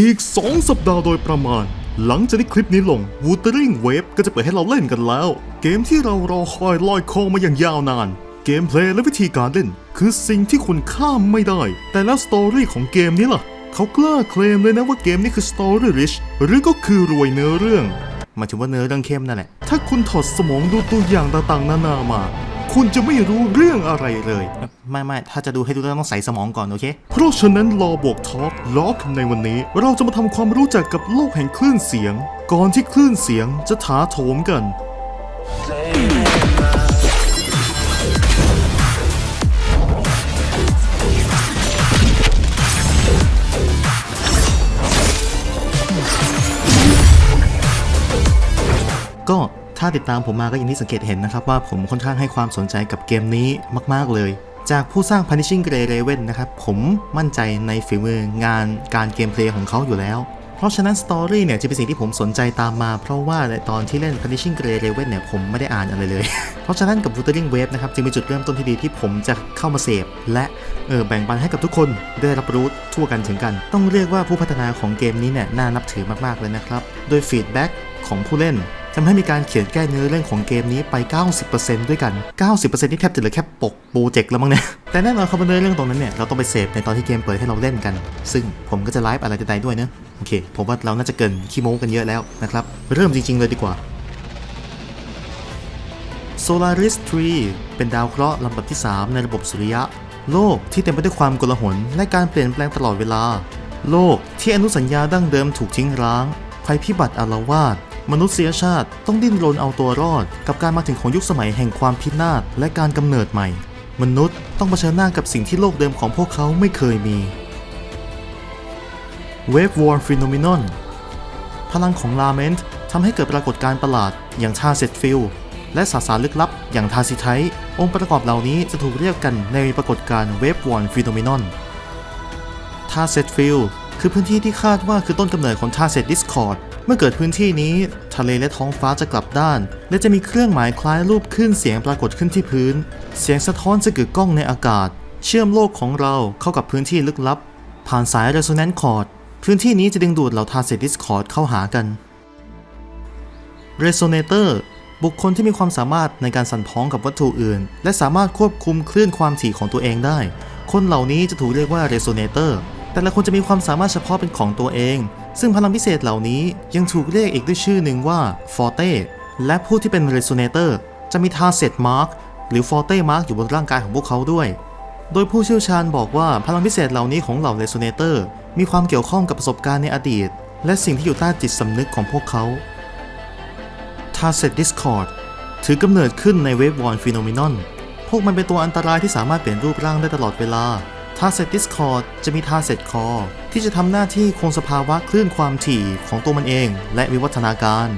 อีก 2 สัปดาห์โดยประมาณ หลังจากที่คลิปนี้ลง Wuthering Wave ก็จะเปิดให้เราเล่นกันแล้ว เกมที่เรารอคอยลอยคอมาอย่างยาวนาน เกมเพลย์และวิธีการเล่น คือสิ่งที่คุณข้ามไม่ได้ แต่แล้วสตอรี่ของเกมนี้ล่ะ เขากล้าเคลมเลยนะว่าเกมนี้คือ Story Rich หรือก็คือรวยเนื้อเรื่องหมายถึงว่าเนื้อเรื่องเข้มนั่นแหละ ถ้าคุณถอดสมองดูตัวอย่างต่างๆนานามา คุณจะไม่รู้เรื่องอะไรเลย ไม่ไม่ถ้าจะดูให้ดูเรื่องต้องใส่สมองก่อนโอเค เพราะฉะนั้นรอบวกทอล์กล็อกในวันนี้ เราจะมาทำความรู้จักกับโลกแห่งคลื่นเสียง ก่อนที่คลื่นเสียงจะถาโถมกันก็ถ้าติดตามผมมาก็อย่างที่สังเกตเห็นนะครับว่าผมค่อนข้างให้ความสนใจกับเกมนี้มาก ๆ เลย จากผู้สร้าง Punishing Gray Raven นะครับ ผมมั่นใจในฝีมืองานการเกมเพลย์ของเขาอยู่แล้ว เพราะฉะนั้นสตอรี่เนี่ยจะเป็นสิ่งที่ผมสนใจตามมา เพราะว่าในตอนที่เล่น Punishing Gray Raven เนี่ยผมไม่ได้อ่านอะไรเลย เพราะฉะนั้นกับ Wuthering Wave นะครับจึงเป็นจุดเริ่มต้นที่ดีที่ผมจะเข้ามาเสพและเออแบ่งปันให้กับทุกคนได้รับรู้ทั่วกันถึงกัน ต้องเรียกว่าผู้พัฒนาของเกมนี้เนี่ยน่านับถือมากๆเลยนะครับ โดยฟีดแบ็กของผู้เล่น ทำให้มีการเขียนแก้เนื้อเรื่องของเกมนี้ไป 90%ด้วยกัน 90%ที่แทบจะเหลือแค่ปกโปรเจกต์แล้วมั้งเนี่ย แต่แน่นอนครับว่าเนื้อเรื่องตรงนั้นเนี่ย เราต้องไปเสพในตอนที่เกมเปิดให้เราเล่นกัน ซึ่งผมก็จะไลฟ์อะไรใดๆด้วยเนอะโอเค ผมว่าเราน่าจะเกินขี้โม้กันเยอะแล้วนะครับ เริ่มจริง ๆ เลยดีกว่า Solaris 3 เป็นดาวเคราะห์ลำดับที่ 3 ในระบบสุริยะ โลกที่เต็มไปด้วยความโกลาหลและการเปลี่ยนแปลงตลอดเวลา โลกที่อนุสัญญาดั้งเดิมถูกทิ้งร้าง ภัยพิบัติอาละวาด มนุษยชาติต้องดิ้นรนเอาตัวรอด กับการมาถึงของยุคสมัยแห่งความพินาศและการกำเนิดใหม่ มนุษย์ต้องเผชิญหน้ากับสิ่งที่โลกเดิมของพวกเขาไม่เคยมี Wave War Phenomenon พลังของลาเมนต์ทำให้เกิดปรากฏการณ์ประหลาดอย่างทาเซตฟิลและสสารลึกลับอย่างทาซิไทองค์ประกอบเหล่านี้จะถูกเรียกกันในปรากฏการณ์เวฟวอนฟิโนเมนอนทาเซตฟิลคือพื้นที่ที่คาดว่าคือต้นกำเนิดของทาเซตดิสคอร์ด เมื่อเกิดพื้นที่นี้ ทะเลและท้องฟ้าจะกลับด้าน และจะมีเครื่องหมายคล้ายรูปคลื่นเสียงปรากฏขึ้นที่พื้น เสียงสะท้อนจะกึกก้องในอากาศ เชื่อมโลกของเราเข้ากับพื้นที่ลึกลับ ผ่านสาย resonant chord พื้นที่นี้จะดึงดูดเหล่าทาเซตดิสคอร์ดเข้าหากัน Resonator บุคคลที่มีความสามารถในการสั่นพ้องกับวัตถุอื่น และสามารถควบคุมคลื่นความถี่ของตัวเองได้ คนเหล่านี้จะถูกเรียกว่า Resonator แต่ละคนจะมีความสามารถเฉพาะเป็นของตัวเอง ซึ่งพลังพิเศษเหล่านี้ยังถูกเรียกอีกด้วยชื่อหนึ่งว่า Forte และผู้ที่เป็น Resonator จะมี Target Mark หรือ Forte Mark อยู่บนร่างกายของพวกเขาด้วย โดยผู้เชี่ยวชาญบอกว่าพลังพิเศษเหล่านี้ของเหล่า Resonator มีความเกี่ยวข้องกับประสบการณ์ในอดีต และสิ่งที่อยู่ใต้จิตสำนึกของพวกเขา t a r s e t Discord ถือกำเนิดขึ้นในเวฟวอนฟิโนเมนอนพวกมันเป็นตัวอันตรายที่สามารถเปลี่ยนรูปร่างได้ตลอดเวลา t a r s e t Discord จะมี t a r s e t Core ที่จะทำหน้าที่คงสภาวะคลื่นความถี่ของตัวมันเองและวิวัฒนาการ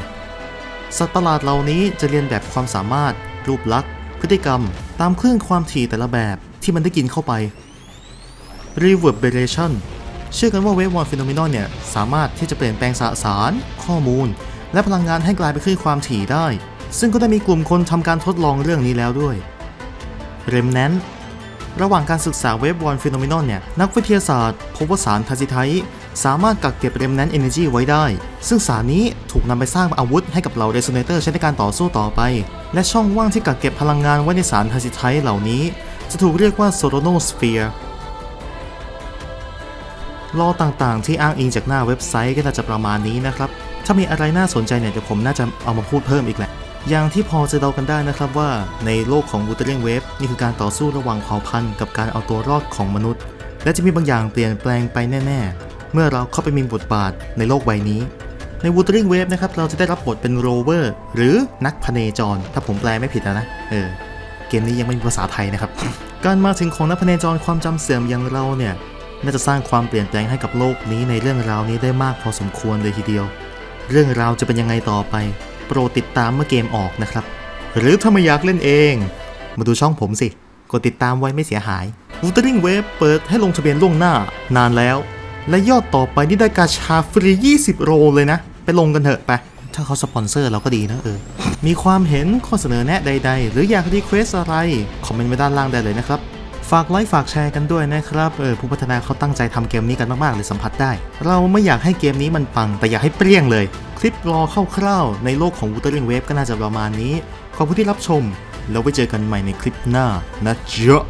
สัตว์ประหลาดเหล่านี้จะเรียนแบบความสามารถ รูปลักษณ์ พฤติกรรม ตามคลื่นความถี่แต่ละแบบที่มันได้กินเข้าไป Reverberation เชื่อกันว่าเวฟวอนฟิโนเมนอนเนี่ย สามารถที่จะเปลี่ยนแปลงสสาร ข้อมูล และพลังงานให้กลายเป็นคลื่นความถี่ได้ ซึ่งก็ได้มีกลุ่มคนทำการทดลองเรื่องนี้แล้วด้วย Remnant ระหว่างการศึกษาเวฟวอนฟิโนเมนอนเนี่ย นักวิทยาศาสตร์พบว่าสารทาซิไทสามารถกักเก็บ Remnant Energy ไว้ได้ ซึ่งสารนี้ถูกนำไปสร้างอาวุธให้กับเหล่า Resonator ใช้ในการต่อสู้ต่อไป และช่องว่างที่กักเก็บพลังงานไว้ในสารทาซิไทเหล่านี้ จะถูกเรียกว่า Soronosphere รอต่างๆ ที่อ้างอิงจากหน้าเว็บไซต์ก็น่าจะประมาณนี้นะครับ ถ้ามีอะไรน่าสนใจเนี่ยเดี๋ยวผมน่าจะเอามาพูดเพิ่มอีกแหละ อย่างที่พอจะเดากันได้นะครับว่าในโลกของ Wuthering Wave นี่คือการต่อสู้ระหว่างเผ่าพันธุ์กับการเอาตัวรอดของมนุษย์ และจะมีบางอย่างเปลี่ยนแปลงไปแน่ ๆ เมื่อเราเข้าไปมีบทบาทในโลกใบนี้ ใน Wuthering Wave นะครับเราจะได้รับบทเป็นโรเวอร์หรือนักพเนจร ถ้าผมแปลไม่ผิดนะเออเกมนี้ยังไม่มีภาษาไทยนะครับ การมาถึงของนักพเนจรความจำเสื่อมอย่างเราเนี่ยน่าจะสร้างความเปลี่ยนแปลงให้กับโลกนี้ในเรื่องราวนี้ได้มากพอสมควรเลยทีเดียว เรื่องราวจะเป็นยังไงต่อไป โปรดติดตามเมื่อเกมออกนะครับ หรือถ้าไม่อยากเล่นเอง มาดูช่องผมสิ กดติดตามไว้ไม่เสียหาย Wuthering Wave เปิดให้ลงทะเบียนล่วงหน้านานแล้ว และยอดต่อไปนี่ได้กาชาฟรี 20 โรเลยนะ ไปลงกันเถอะไป ถ้าเขาสปอนเซอร์เราก็ดีนะเออ มีความเห็นข้อเสนอแนะใด ๆ หรืออยากรีเควสอะไร คอมเมนต์ไว้ด้านล่างได้เลยนะครับฝากไลค์ฝากแชร์กันด้วยนะครับเออผู้พัฒนาเขาตั้งใจทำเกมนี้กันมากๆเลยสัมผัสได้ เราไม่อยากให้เกมนี้มันปังแต่อยากให้เปรี้ยงเลย คลิปรอคร่าวๆในโลกของ Wuthering Wave ก็น่าจะประมาณนี้ ขอบคุณที่รับชม แล้วไว้เจอกันใหม่ในคลิปหน้านะเจ๊ะ